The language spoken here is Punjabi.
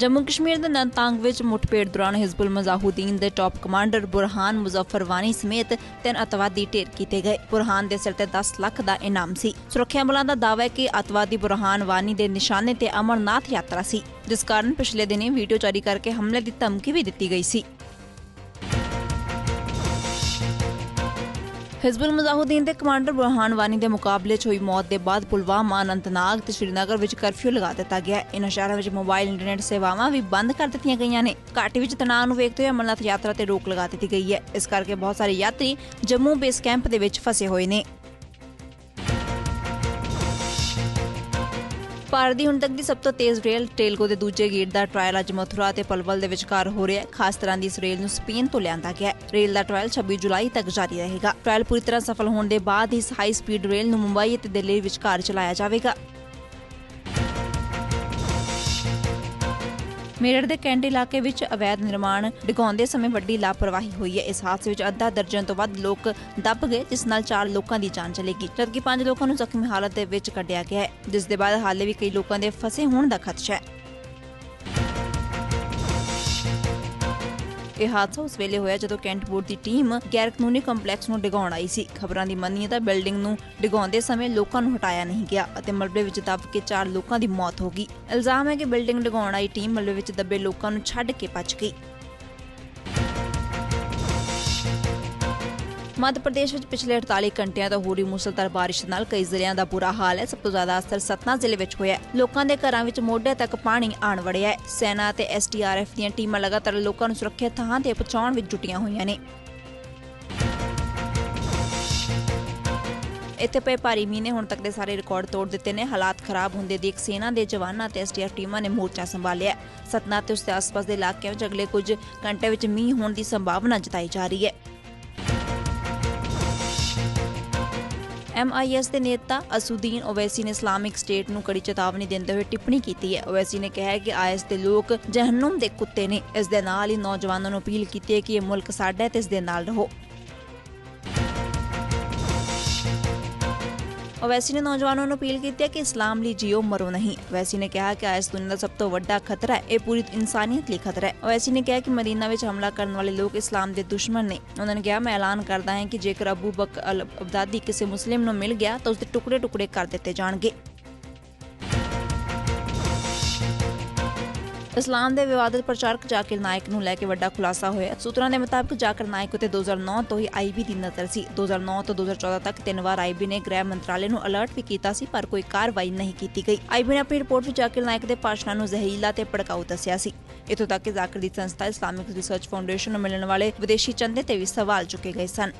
ਜੰਮੂ ਕਸ਼ਮੀਰ ਦੇ ਨਨਤਾਂਗ ਵਿੱਚ ਮੁੱਠਭੇੜ ਦੌਰਾਨ ਹਿਜ਼ਬੁਲ ਮੁਜ਼ਾਹਿਦੀਨ ਦੇ ਟਾਪ ਕਮਾਂਡਰ ਬੁਰਹਾਨ ਮੁਜ਼ੱਫਰ ਵਾਨੀ ਸਮੇਤ ਤਿੰਨ ਅਤਵਾਦੀ ਢੇਰ ਕੀਤੇ ਗਏ। ਬੁਰਹਾਨ ਦੇ ਸਿਰ ਤੇ 10 ਲੱਖ ਦਾ ਇਨਾਮ ਸੀ। ਸੁਰੱਖਿਆ ਬਲਾਂ ਦਾ ਦਾਅਵਾ ਹੈ ਕਿ ਅਤਵਾਦੀ ਬੁਰਹਾਨ ਵਾਨੀ ਦੇ ਨਿਸ਼ਾਨੇ ਤੇ ਅਮਰਨਾਥ ਯਾਤਰਾ ਸੀ, ਜਿਸ ਕਾਰਨ ਪਿਛਲੇ ਦਿਨੀ ਵੀਡੀਓ ਜਾਰੀ ਕਰਕੇ ਹਮਲੇ ਦੀ ਧਮਕੀ ਵੀ ਦਿੱਤੀ ਗਈ ਸੀ। ਹਿਜ਼ਬੁਲ ਮੁਜ਼ਾਹਿਦੀਨ ਦੇ ਕਮਾਂਡਰ ਬੁਰਹਾਨ ਵਾਨੀ ਦੇ ਮੁਕਾਬਲੇ 'ਚ ਹੋਈ ਮੌਤ ਦੇ ਬਾਅਦ ਪੁਲਵਾਮਾ ਅਨੰਤਨਾਗ ਤੇ ਸ਼੍ਰੀਨਗਰ ਵਿੱਚ ਕਰਫਿਊ ਲਗਾ ਦਿੱਤਾ ਗਿਆ ਹੈ। ਇਨ੍ਹਾਂ ਸ਼ਹਿਰਾਂ ਵਿੱਚ ਮੋਬਾਈਲ, ਇੰਟਰਨੈਟ ਸੇਵਾਵਾਂ ਵੀ ਬੰਦ ਕਰ ਦਿੱਤੀਆਂ ਗਈਆਂ ਨੇ। ਘਾਟੀ ਵਿੱਚ ਤਣਾਅ ਨੂੰ ਵੇਖਦੇ ਹੋਏ ਅਮਰਨਾਥ ਯਾਤਰਾ ਤੇ ਰੋਕ ਲਗਾ ਦਿੱਤੀ ਗਈ ਹੈ। ਇਸ ਕਰਕੇ ਬਹੁਤ ਸਾਰੇ ਯਾਤਰੀ ਜੰਮੂ ਬੇਸ ਕੈਂਪ ਦੇ ਵਿੱਚ ਫਸੇ ਹੋਏ ਨੇ। ਭਾਰਤ ਦੀ ਹੁਣ ਤੱਕ ਦੀ ਸਭ ਤੋਂ ਤੇਜ਼ ਰੇਲ ਟੇਲਗੋ ਦੇ ਦੂਜੇ ਗੇਟ ਦਾ ਟ੍ਰਾਇਲ ਅੱਜ ਮਥੁਰਾ ਤੇ ਪਲਵਲ ਦੇ ਵਿਚਕਾਰ ਹੋ ਰਿਹਾ ਹੈ। ਖਾਸ ਤਰ੍ਹਾਂ ਦੀ ਇਸ ਰੇਲ ਨੂੰ ਸਪੇਨ ਤੋਂ ਲਿਆਂਦਾ ਗਿਆ ਹੈ। ਰੇਲ ਦਾ ਟ੍ਰਾਇਲ 26 ਜੁਲਾਈ ਤੱਕ ਜਾਰੀ ਰਹੇਗਾ। ਟ੍ਰਾਇਲ ਪੂਰੀ ਤਰ੍ਹਾਂ ਸਫਲ ਹੋਣ ਦੇ ਬਾਅਦ ਇਸ ਹਾਈ ਸਪੀਡ ਰੇਲ ਨੂੰ ਮੁੰਬਈ ਅਤੇ ਦਿੱਲੀ ਵਿਚਕਾਰ ਚਲਾਇਆ ਜਾਵੇਗਾ। ਮੇਰਠ ਦੇ ਕੈਂਟ ਇਲਾਕੇ ਵਿੱਚ ਅਵੈਧ ਨਿਰਮਾਣ ਡਿਗਾਉਂਦੇ ਸਮੇਂ ਵੱਡੀ ਲਾਪਰਵਾਹੀ ਹੋਈ ਹੈ। ਇਸ ਹਾਦਸੇ ਵਿੱਚ ਅੱਧਾ ਦਰਜਨ ਤੋਂ ਵੱਧ ਲੋਕ ਦੱਬ ਗਏ, ਜਿਸ ਨਾਲ 4 ਲੋਕਾਂ ਦੀ ਜਾਨ ਚਲੀ ਗਈ ਜਦਕਿ 5 ਲੋਕਾਂ ਨੂੰ ਜ਼ਖਮੀ ਹਾਲਤ ਦੇ ਵਿੱਚ ਕੱਢਿਆ ਗਿਆ ਹੈ, ਜਿਸ ਦੇ ਬਾਅਦ ਹਾਲੇ ਵੀ ਕਈ ਲੋਕਾਂ ਦੇ ਫਸੇ ਹੋਣ ਦਾ ਖਦਸ਼ਾ ਹੈ। ਇਹ ਹਾਦਸਾ ਉਸ ਵੇਲੇ ਹੋਇਆ ਜਦੋਂ ਕੈਂਟ ਬੋਰਡ ਦੀ ਟੀਮ ਗੈਰ ਕਾਨੂੰਨੀ ਕੰਪਲੈਕਸ ਨੂੰ ਡਿਗਾਉਣ ਆਈ ਸੀ। ਖਬਰਾਂ ਦੀ ਮੰਨੀਏ ਤਾਂ ਬਿਲਡਿੰਗ ਨੂੰ ਡਿਗਾਉਂਦੇ ਸਮੇਂ ਲੋਕਾਂ ਨੂੰ ਹਟਾਇਆ ਨਹੀਂ ਗਿਆ ਅਤੇ ਮਲਬੇ ਵਿੱਚ ਦੱਬ ਕੇ 4 ਲੋਕਾਂ ਦੀ ਮੌਤ ਹੋ ਗਈ। ਇਲਜ਼ਾਮ ਹੈ ਕਿ ਬਿਲਡਿੰਗ ਡਿਗਾਉਣ ਆਈ ਟੀਮ ਮਲਬੇ ਵਿੱਚ ਦੱਬੇ ਲੋਕਾਂ ਨੂੰ ਛੱਡ ਕੇ ਭੱਜ ਗਈ। ਮੱਧ ਪ੍ਰਦੇਸ਼ ਵਿੱਚ ਪਿਛਲੇ 48 ਘੰਟਿਆਂ ਤੋਂ ਹੋ ਰਹੀ ਮੁਸਲਧਾਰ ਬਾਰਿਸ਼ ਨਾਲ ਕਈ ਜ਼ਿਲ੍ਹਿਆਂ ਦਾ ਬੁਰਾ ਹਾਲ ਹੈ। ਸਭ ਤੋਂ ਜ਼ਿਆਦਾ ਅਸਰ ਸਤਨਾ ਜ਼ਿਲ੍ਹੇ ਵਿੱਚ ਹੋਇਆ ਹੈ। ਲੋਕਾਂ ਦੇ ਘਰਾਂ ਵਿੱਚ ਮੋਢੇ ਤੱਕ ਪਾਣੀ ਆਣ ਵੜਿਆ ਹੈ। ਸੈਨਾ ਅਤੇ ਐਸਡੀਆਰਐਫ ਦੀਆਂ ਟੀਮਾਂ ਲਗਾਤਾਰ ਲੋਕਾਂ ਨੂੰ ਸੁਰੱਖਿਅਤ ਥਾਂ ਤੇ ਪਹੁੰਚਾਉਣ ਵਿੱਚ ਜੁਟੀਆਂ ਹੋਈਆਂ ਨੇ। ਇੱਥੇ ਪਏ ਭਾਰੀ ਮੀਂਹ ਨੇ ਹੁਣ ਤੱਕ ਦੇ ਸਾਰੇ ਰਿਕਾਰਡ ਤੋੜ ਦਿੱਤੇ ਨੇ। ਹਾਲਾਤ ਖਰਾਬ ਹੁੰਦੇ ਦੇਖ ਸੈਨਾ ਦੇ ਜਵਾਨਾਂ ਤੇ ਐਸਡੀਆਰ ਟੀਮਾਂ ਨੇ ਮੋਰਚਾ ਸੰਭਾਲਿਆ ਸਤਨਾ ਤੇ ਉਸ ਦੇ ਆਸ-ਪਾਸ ਦੇ ਇਲਾਕਿਆਂ ਵਿੱਚ ਅਗਲੇ ਕੁਝ ਘੰਟੇ ਵਿੱਚ ਮੀਂਹ ਹੋਣ ਦੀ ਸੰਭਾਵਨਾ ਜਤਾਈ ਜਾ ਰਹੀ ਹੈ। ਐਮਆਈਐਸ ਦੇ ਨੇਤਾ ਅਸੂਦੀਨ ਓਵੈਸੀ ਨੇ ਇਸਲਾਮਿਕ ਸਟੇਟ ਨੂੰ ਕੜੀ ਚੇਤਾਵਨੀ ਦਿੰਦੇ ਹੋਏ ਟਿੱਪਣੀ ਕੀਤੀ ਹੈ। ਓਵੈਸੀ ਨੇ ਕਿਹਾ ਹੈ ਕਿ ਆਈਐਸ ਦੇ ਲੋਕ ਜਹੰਨਮ ਦੇ ਕੁੱਤੇ ਨੇ। ਇਸ ਦੇ ਨਾਲ ਹੀ ਨੌਜਵਾਨਾਂ ਨੂੰ ਅਪੀਲ ਕੀਤੀ ਹੈ ਕਿ ਇਹ ਮੁਲਕ ਸਾਡਾ ਹੈ ਤੇ ਇਸ ਦੇ ਨਾਲ ਰਹੋ। ਓਵੈਸੀ ਨੇ ਨੌਜਵਾਨਾਂ ਨੂੰ ਅਪੀਲ ਕੀਤੀ ਹੈ ਕਿ ਇਸਲਾਮ ਲਈ ਜੀਓ ਮਰੋ ਨਹੀਂ ਓਵੈਸੀ ਨੇ ਕਿਹਾ ਕਿ ਇਸ ਦੁਨੀਆ ਦਾ ਸਭ ਤੋਂ ਵੱਡਾ ਖਤਰਾ ਹੈ ਇਹ ਪੂਰੀ ਇਨਸਾਨੀਅਤ ਲਈ ਖਤਰਾ ਹੈ ਓਵੈਸੀ ਨੇ ਕਿਹਾ ਕਿ ਮਦੀਨਾ ਵਿੱਚ ਹਮਲਾ ਕਰਨ ਵਾਲੇ ਲੋਕ ਇਸਲਾਮ ਦੇ ਦੁਸ਼ਮਣ ਨੇ ਉਹਨਾਂ ਨੇ ਕਿਹਾ ਮੈਂ ਐਲਾਨ ਕਰਦਾ ਹਾਂ ਕਿ ਜੇਕਰ ਅਬੂ ਬਕਰ ਅਲ ਅਬਦਾਦੀ ਕਿਸੇ ਮੁਸਲਿਮ ਨੂੰ ਮਿਲ ਗਿਆ ਤਾਂ ਉਸ ਦੇ ਟੁਕੜੇ ਟੁਕੜੇ ਕਰ ਦਿੱਤੇ ਜਾਣਗੇ ਇਸਲਾਮ ਦੇ ਵਿਵਾਦਤ ਪ੍ਰਚਾਰਕ ਜਾਕਿਰ ਨਾਇਕ ਨੂੰ ਲੈ ਕੇ ਵੱਡਾ ਖੁਲਾਸਾ ਹੋਇਆ। ਸੂਤਰਾਂ ਦੇ ਮੁਤਾਬਕ ਜਾਕਿਰ ਨਾਇਕ ਉਤੇ 2009 ਤੋਂ ਹੀ ਆਈਬੀ ਦੀ ਨਜ਼ਰ ਸੀ। 2009 ਤੋਂ 2014 ਤੱਕ ਤਿੰਨ ਵਾਰ ਆਈਬੀ ਨੇ ਗ੍ਰਹਿ ਮੰਤਰਾਲੇ ਨੂੰ ਅਲਰਟ ਵੀ ਕੀਤਾ ਸੀ, ਪਰ ਕੋਈ ਕਾਰਵਾਈ ਨਹੀਂ ਕੀਤੀ ਗਈ। ਆਈਬੀ ਨੇ ਆਪਣੀ ਰਿਪੋਰਟ ਵਿੱਚ ਜਾਕਿਰ ਨਾਇਕ ਦੇ ਭਾਸ਼ਣਾਂ ਨੂੰ ਜ਼ਹਿਰੀਲਾ ਤੇ ਭੜਕਾਊ ਦੱਸਿਆ ਸੀ। ਇਥੋਂ ਤੱਕ ਕਿ ਜਾਕਿਰ ਦੀ ਸੰਸਥਾ ਇਸਲਾਮਿਕ ਰਿਸਰਚ ਫਾਊਂਡੇਸ਼ਨ ਨੂੰ ਮਿਲਣ ਵਾਲੇ ਵਿਦੇਸ਼ੀ ਚੰਦੇ ਤੇ ਵੀ ਸਵਾਲ ਚੁੱਕੇ ਗਏ ਸਨ।